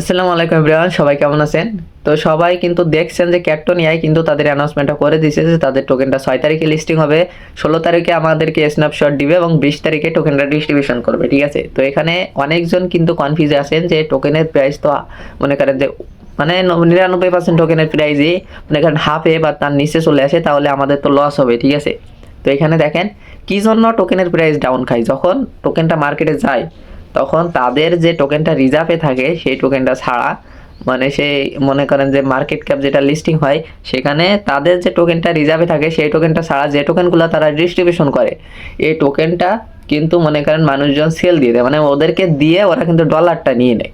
আসসালামু আলাইকুম এভরিওয়ান, সবাই কেমন আছেন? তো সবাই কিন্তু দেখছেন যে ক্যাপটনিয়ায় কিন্তু তাদের অ্যানাউন্সমেন্টটা করে দিয়েছে যে তাদের টোকেনটা ছয় তারিখে লিস্টিং হবে, ষোলো তারিখে আমাদেরকে স্ন্যাপশট দিবে এবং বিশ তারিখে টোকেনটা ডিস্ট্রিবিউশন করবে, ঠিক আছে? তো এখানে অনেকজন কিন্তু কনফিউজে আছেন যে টোকেনের প্রাইস তো মনে করেন যে মানে নিরানব্বই পার্সেন্ট টোকেনের প্রাইজই মনে করেন হাফে বা তার নিচে চলে আসে, তাহলে আমাদের তো লস হবে, ঠিক আছে? তো এখানে দেখেন, কি জন্য টোকেনের প্রাইস ডাউন খায়? যখন টোকেনটা মার্কেটে যায় তখন তাদের যে টোকেনটা রিজার্ভে থাকে, সেই টোকেনটা ছাড়া মানে সেই মনে করেন যে মার্কেট ক্যাপ যেটা লিস্টিং হয়, সেখানে তাদের যে টোকেনটা রিজার্ভে থাকে, সেই টোকেনটা ছাড়া যে টোকেনগুলো তারা ডিস্ট্রিবিউশন করে, এই টোকেনটা কিন্তু মনে করেন মানুষজন সেল দিয়ে দেয়। মানে ওদেরকে দিয়ে ওরা কিন্তু ডলারটা নিয়ে নেয়।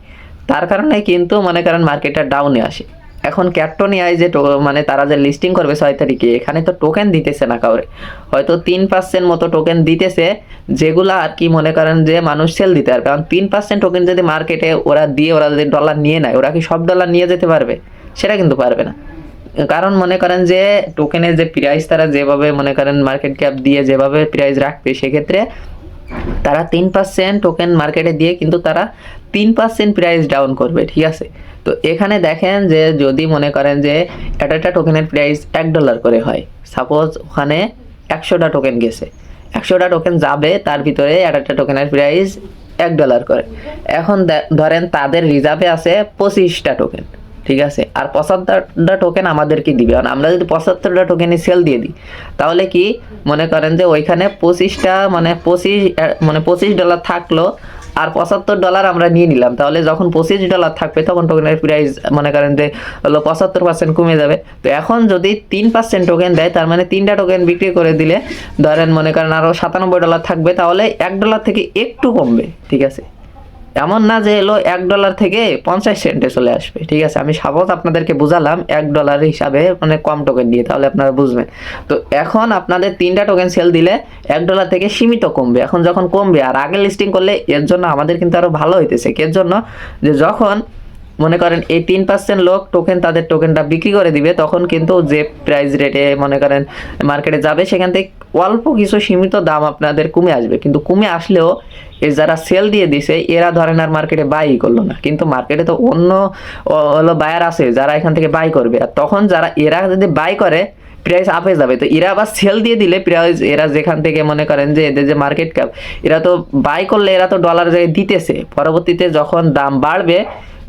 তার কারণে কিন্তু মনে করেন মার্কেটটা ডাউনে আসে। এখন ক্যাপটনিয়ায় যে মানে তারা যে লিস্টিং করবে ছয় তারিখে, এখানে তো টোকেন দিতেছে না কাউরে। হয়তো তিন পার্সেন্ট মতো টোকেন দিতেছে, যেগুলো আর কি মনে করেন যে মানুষ সেল দিতে পারবে। কারণ তিন পার্সেন্ট টোকেন যদি মার্কেটে ওরা দিয়ে, ওরা যদি ডলার নিয়ে নেয়, ওরা কি সব ডলার নিয়ে যেতে পারবে? সেটা কিন্তু পারবে না। কারণ মনে করেন যে টোকেনের যে প্রাইস তারা যেভাবে মনে করেন মার্কেট ক্যাপ দিয়ে যেভাবে প্রাইস রাখবে, সেক্ষেত্রে তারা তিন পার্সেন্ট টোকেন মার্কেটে দিয়ে কিন্তু তারা তিন পার্সেন্ট প্রাইস ডাউন করবে, ঠিক আছে? তো এখানে দেখেন যে যদি মনে করেন যে একটা একটা টোকেনের প্রাইস এক ডলার করে হয় সাপোজ ওখানে একশোটা টোকেন গেছে, একশোটা টোকেন যাবে, তার ভিতরে একটা টোকেনের প্রাইস এক ডলার করে। এখন ধরেন তাদের রিজার্ভে আছে পঁচিশটা টোকেন ঠিক আছে? আর পঁচাত্তরটা টোকেন আমাদেরকে দিবে। আর আমরা যদি পঁচাত্তরটা টোকেনই সেল দিয়ে দিই, তাহলে কি? মনে করেন যে ওইখানে পঁচিশটা মানে পঁচিশ মানে পঁচিশ ডলার থাকল, আর পঁচাত্তর ডলার আমরা নিয়ে নিলাম। তাহলে যখন পঁচিশ ডলার থাকবে, তখন টোকেনের প্রাইস মনে করেন যে, হলো পঁচাত্তর পার্সেন্ট কমে যাবে। তো এখন যদি তিন পার্সেন্ট টোকেন দেয়, তার মানে তিনটা টোকেন বিক্রি করে দিলে, ধরেন মনে করেন আরও সাতানব্বই ডলার থাকবে, তাহলে এক ডলার থেকে একটু কমবে, ঠিক আছে? এমন না যে এলো এক ডলার থেকে পঞ্চাশ সেন্টে চলে আসবে, ঠিক আছে? আমি সাপোজ আপনাদেরকে বুঝালাম, এক ডলার হিসাবে মানে কম টোকেন দিয়ে, তাহলে আপনারা বুঝবেন। তো এখন আপনাদের তিনটা টোকেন সেল দিলে এক ডলার থেকে সীমিত কমবে। এখন যখন কমবে, আর আগে লিস্টিং করলে এর জন্য আমাদের কিন্তু আরও ভালো হইতেছে। এর জন্য যে যখন মনে করেন এই তিন পার্সেন্ট লোক টোকেন তাদের টোকেনটা বিক্রি করে দিবে, তখন কিন্তু যে প্রাইস রেটে মনে করেন মার্কেটে যাবে, সেখান থেকে অল্প কিছু সীমিত দাম আপনাদের কমে আসবে। কিন্তু কমে আসলেও এ যারা সেল দিয়ে দিছে, এরা ধরেন আর মার্কেটে বাই করল না। কিন্তু মার্কেটে তো অন্য হলো বায়ার আছে যারা এখান থেকে বাই করবে। আর তখন যারা, এরা যদি বাই করে প্রাইস আপ হয়ে যাবে। তো এরা আবার সেল দিয়ে দিলে প্রাইস এরা যেখান থেকে মনে করেন যে এদের যে মার্কেট ক্যাপ এরা তো বাই করলে এরা তো ডলার দিতেছে। পরবর্তীতে যখন দাম বাড়বে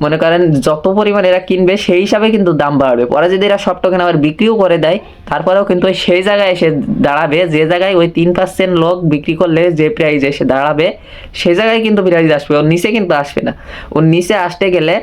মনে করেন যত পরিমাণ এরা কিনবে, সেই হিসাবে কিন্তু দাম বাড়বে। পরে যদি এরা সব টোকেন আবার বিক্রিও করে দেয়, তারপরেও কিন্তু ওই সেই জায়গায় এসে দাঁড়াবে, যে জায়গায় ওই তিন পার্সেন্ট লোক বিক্রি করলে যে প্রাইস এসে দাঁড়াবে, সেই জায়গায় কিন্তু প্রাইস আসবে। ওর নিচে কিন্তু আসবে না। ওর নিচে আসতে গেলে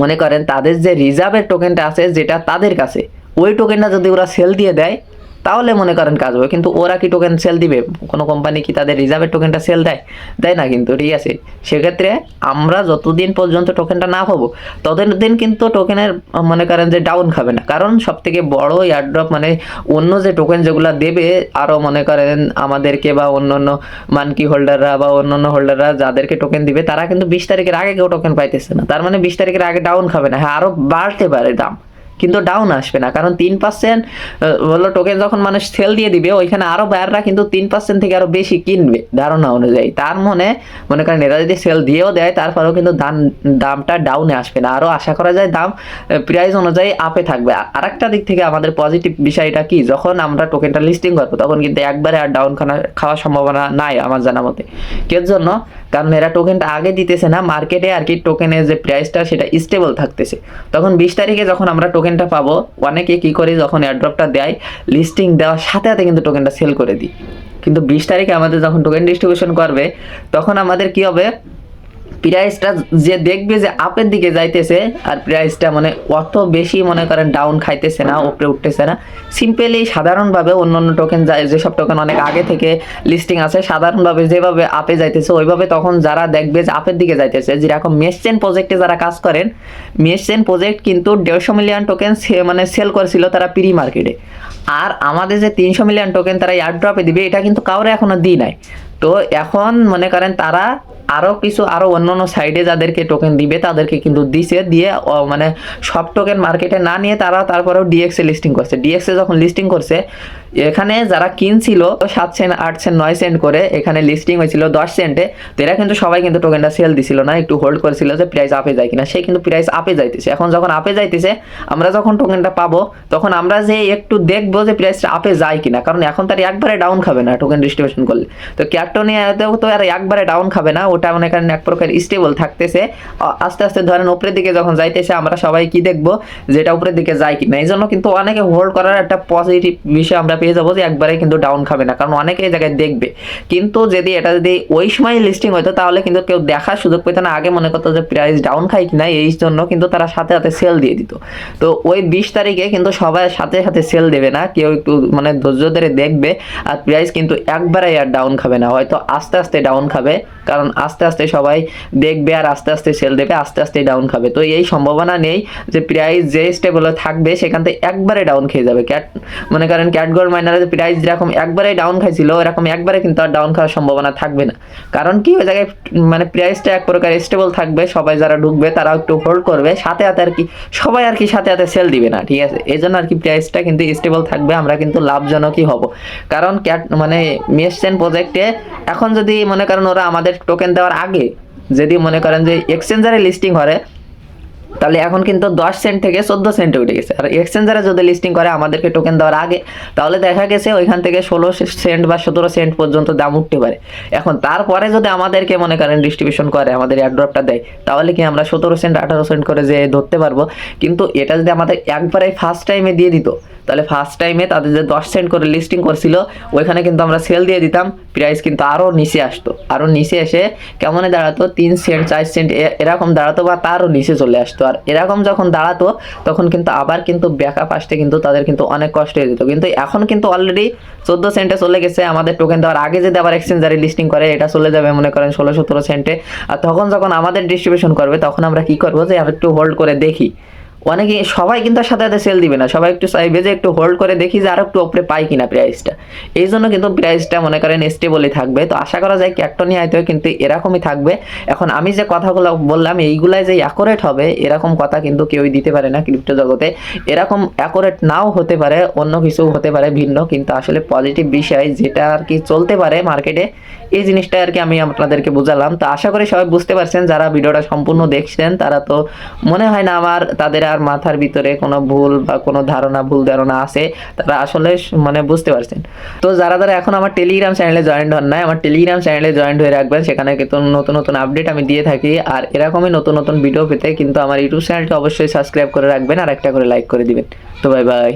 মনে করেন তাদের যে রিজার্ভের টোকেনটা আছে, যেটা তাদের কাছে, ওই টোকেনটা যদি ওরা সেল দিয়ে দেয় তাহলে মনে করেন কাজ হবে। কিন্তু ওরা কি টোকেন সেল দিবে? কোনো কোম্পানি কি তাদের রিজার্ভের টোকেনটা সেল দেয়? দেয় না কিন্তু, ঠিক আছে। সেক্ষেত্রে আমরা যতদিন পর্যন্ত টোকেনটা না পাবো, ততদিন কিন্তু টোকেনের মনে করেন যে ডাউন খাবে না। কারণ সব থেকে বড় এয়ারড্রপ মানে অন্য যে টোকেন যেগুলো দেবে আরও মনে করেন আমাদেরকে বা অন্য অন্য মানকি হোল্ডাররা বা অন্য অন্য হোল্ডাররা যাদেরকে টোকেন দিবে, তারা কিন্তু বিশ তারিখের আগে কেউ টোকেন পাইতেছে না। তার মানে বিশ তারিখের আগে ডাউন খাবে না। হ্যাঁ আরও বাড়তে পারে দাম। কিন্তু ডাউন আসবে না। কারণ তিন পার্সেন্ট হলো টোকেন যখন মানুষ সেল দিয়ে দিবে, ওইখানে আরও বায়াররা কিন্তু তিন পার্সেন্ট থেকে আরও বেশি কিনবে ধারণা অনুযায়ী। তার মনে মনে করেন এরা যদি সেল দিয়েও দেয়, তারপরেও কিন্তু দাম দামটা ডাউনে আসবে না। আরও আশা করা যায় দাম প্রাইস অনুযায়ী আপে থাকবে। আর একটা দিক থেকে আমাদের পজিটিভ বিষয়টা কি? যখন আমরা টোকেনটা লিস্টিং করব, তখন কিন্তু একবারে আর ডাউন খানা, খাওয়ার সম্ভাবনা নাই আমার জানা মতে। কের জন্য? কারণ এরা টোকেনটা আগে দিতেছে না মার্কেটে আর কি টোকেনের যে প্রাইসটা সেটা স্টেবল থাকতেছে। তখন বিশ তারিখে যখন আমরা টোকেনটা পাবো। অনেকে কি করি, যখন এয়ারড্রপটা দেয় লিস্টিং দেওয়ার সাথে সাথে কিন্তু টোকেনটা সেল করে দিই। কিন্তু বিশ তারিখে আমাদের যখন টোকেন ডিস্ট্রিবিউশন করবে, তখন আমাদের কি হবে? প্রাইসটা যে দেখবে যে আপের দিকে যাইতেছে, আর প্রাইসটা মানে অত বেশি মনে করেন ডাউন খাইতেছে না, উপরে উঠতেছে না। সিম্পলি সাধারণভাবে অন্য অন্য টোকেন যেসব টোকেন অনেক আগে থেকে লিস্টিং আছে, সাধারণভাবে যেভাবে আপে যাইতেছে, ওইভাবে তখন যারা দেখবে যে আপের দিকে যাইতেছে, যেরকম মেসচেন প্রজেক্টে যারা কাজ করেন মেসচেন প্রজেক্ট কিন্তু দেড়শো মিলিয়ন টোকেন মানে সেল করেছিল তারা প্রি মার্কেটে আর আমাদের যে তিনশো মিলিয়ন টোকেন তারা এয়ার ড্রপে দিবে, এটা কিন্তু কাউরে এখনও দিই নাই। তো এখন মনে করেন তারা আরও কিছু আরও অন্যান্য সাইডে যাদেরকে টোকেন দিবে, তাদেরকে কিন্তু দিছে, দিয়ে মানে সব টোকেন মার্কেটে না নিয়ে তারা তারপরেও ডিএক্সে লিস্টিং করছে। ডিএক্সে যখন লিস্টিং করছে, এখানে যারা কিনছিল সাত সেন্ট আট সেন্ট নয় সেন্ট করে এখানে লিস্টিং হয়েছিল, দশ সেন্টে তো এরা কিন্তু সবাই কিন্তু টোকেনটা সেল দিছিল না, একটু হোল্ড করেছিল যে প্রাইস আপে যায় কিনা। সে কিন্তু প্রাইস আপে যাইতেছে। এখন যখন আপে যাইতেছে, আমরা যখন টোকেনটা পাবো, তখন আমরা যে একটু দেখব যে প্রাইসটা আপে যায় কিনা, কারণ এখন তার একবারে ডাউন খাবে না টোকেন ডিস্ট্রিবিউশন করলে। তো ক্যাপ্টনিয়াতেও তো আর একবারে ডাউন খাবে না ওটা মনে করেন এক প্রকার স্টেবল থাকতেছে। আস্তে আস্তে ধরেন উপরের দিকে যখন যাইতেছে, আমরা সবাই কি দেখব? যেটা উপরের দিকে যায় কিনা। এই জন্য কিন্তু অনেকে হোল্ড করার একটা পজিটিভ বিষয় আমরা পেয়ে যাব যে একবারে কিন্তু ডাউন খাবে না, কারণ অনেকে এই জায়গায় দেখবে। কিন্তু যদি এটা যদি ওই সময় লিস্টিং হতো তাহলে কিন্তু কেউ দেখার সুযোগ পেত না। আগে মনে করতো যে প্রাইস ডাউন খাই কিনা, এই জন্য কিন্তু তারা সাথে সাথে সেল দিয়ে দিত। তো ওই বিশ তারিখে কিন্তু সবাই সাথে সাথে সেল দেবে না। কেউ একটু মানে ধৈর্য ধরে দেখবে, আর প্রাইস কিন্তু একবারে আর ডাউন খাবে না। হয়তো আস্তে আস্তে ডাউন খাবে, কারণ আস্তে আস্তে সবাই দেখবে আর আস্তে আস্তে সেল দেবে আস্তে আস্তে ডাউন খাবে। তো এই সম্ভাবনা নেই যে প্রাইস যে স্টেবলে থাকবে সেখান থেকে একবারে ডাউন খেয়ে যাবে। ক্যাট মনে করেন ক্যাটগোল্ড মাইনারের প্রাইস যেরকম একবারে ডাউন খাইছিল, এরকম একবারে কিন্তু আর ডাউন খাওয়ার সম্ভাবনা থাকবে না। কারণ কি? ওই জায়গায় মানে প্রাইসটা এক প্রকার স্টেবল থাকবে, সবাই যারা ঢুকবে তারা একটু হোল্ড করবে, সাথে হাতে আর কি সবাই আর কি সাথে হাতে সেল দিবে না, ঠিক আছে? এই জন্য আর কি প্রাইসটা কিন্তু স্টেবল থাকবে, আমরা কিন্তু লাভজনকই হব। কারণ ক্যাট মানে মেসচেন প্রজেক্টে এখন যদি মনে করেন ওরা আমাদের টোকেন দেওয়ার আগে যদি মনে করেন যে এক্সচেঞ্জারে লিস্টিং করে, তাহলে এখন কিন্তু দশ সেন্ট থেকে চোদ্দ সেন্টে উঠে গেছে। আর এক্সচেঞ্জারে যদি লিস্টিং করে আমাদেরকে টোকেন দেওয়ার আগে, তাহলে দেখা গেছে ওইখান থেকে ষোলো সেন্ট বা সতেরো সেন্ট পর্যন্ত দাম উঠতে পারে। এখন তারপরে যদি আমাদেরকে মনে করেন ডিস্ট্রিবিউশন করে, আমাদের এয়ারড্রপটা দেয়, তাহলে কি আমরা সতেরো সেন্ট আঠারো সেন্ট করে যে ধরতে পারব? কিন্তু এটা যদি আমাদের একবারে ফার্স্ট টাইমে দিয়ে দিত তাহলে ফার্স্ট টাইমে তাদের যে দশ সেন্ট করে লিস্টিং করছিল, ওইখানে কিন্তু আমরা সেল দিয়ে দিতাম প্রাইস কিন্তু আরও নিচে আসতো। আরও নিচে এসে কেমনে দাঁড়াতো? তিন সেন্ট চার সেন্ট এরকম দাঁড়াতো বা তারও নিচে চলে আসতো। আর এরকম যখন দাঁড়াতো, তখন কিন্তু আবার কিন্তু ব্যাকআপ আসতে কিন্তু তাদের কিন্তু অনেক কষ্ট হয়ে যেত। কিন্তু এখন কিন্তু অলরেডি চোদ্দ সেন্টে চলে গেছে, আমাদের টোকেন দেওয়ার আগে যদি আবার এক্সচেঞ্জারে লিস্টিং করে, এটা চলে যাবে মনে করেন ষোলো সতেরো সেন্টে আর তখন যখন আমাদের ডিস্ট্রিবিউশন করবে, তখন আমরা কি করব যে, আর একটু হোল্ড করে দেখি। অনেকে, সবাই কিন্তু সাথে সাথে সেল দিবে না। সবাই একটু চাইবে যে একটু হোল্ড করে দেখি যে আর একটু ওপরে পাই কিনা প্রাইসটা এই জন্য কিন্তু প্রাইসটা মনে করেন স্টেবলই থাকবে। তো আশা করা যায় ক্যাটটনি হয়তো কিন্তু এরকমই থাকবে। এখন আমি যে কথাগুলো বললাম, এইগুলাই যে অ্যাকোরেট হবে, এরকম কথা কিন্তু কেউই দিতে পারে না ক্রিপ্টো জগতে। এরকম অ্যাকোরেট নাও হতে পারে, অন্য কিছু হতে পারে ভিন্ন। কিন্তু আসলে পজিটিভ বিষয় যেটা আর কি চলতে পারে মার্কেটে এই জিনিসটা আর কি আমি আপনাদেরকে বুঝালাম। তো আশা করি সবাই বুঝতে পারছেন, যারা ভিডিওটা সম্পূর্ণ দেখছেন, তারা তো মনে হয় না আমার, তাদের আর মাথার ভিতরে কোনো ভুল বা কোনো ধারণা, ভুল ধারণা আছে, তারা আসলে মানে বুঝতে পারছেন। তো যারা যারা এখন আমার টেলিগ্রাম চ্যানেলে জয়েন্ট হন নাই, আমার টেলিগ্রাম চ্যানেলে জয়েন্ট হয়ে রাখবেন, সেখানে কিন্তু নতুন নতুন আপডেট আমি দিয়ে থাকি। আর এরকমই নতুন নতুন ভিডিও পেতে কিন্তু আমার ইউটিউব চ্যানেলটি অবশ্যই সাবস্ক্রাইব করে রাখবেন, আর একটা করে লাইক করে দিবেন। তো বাই বাই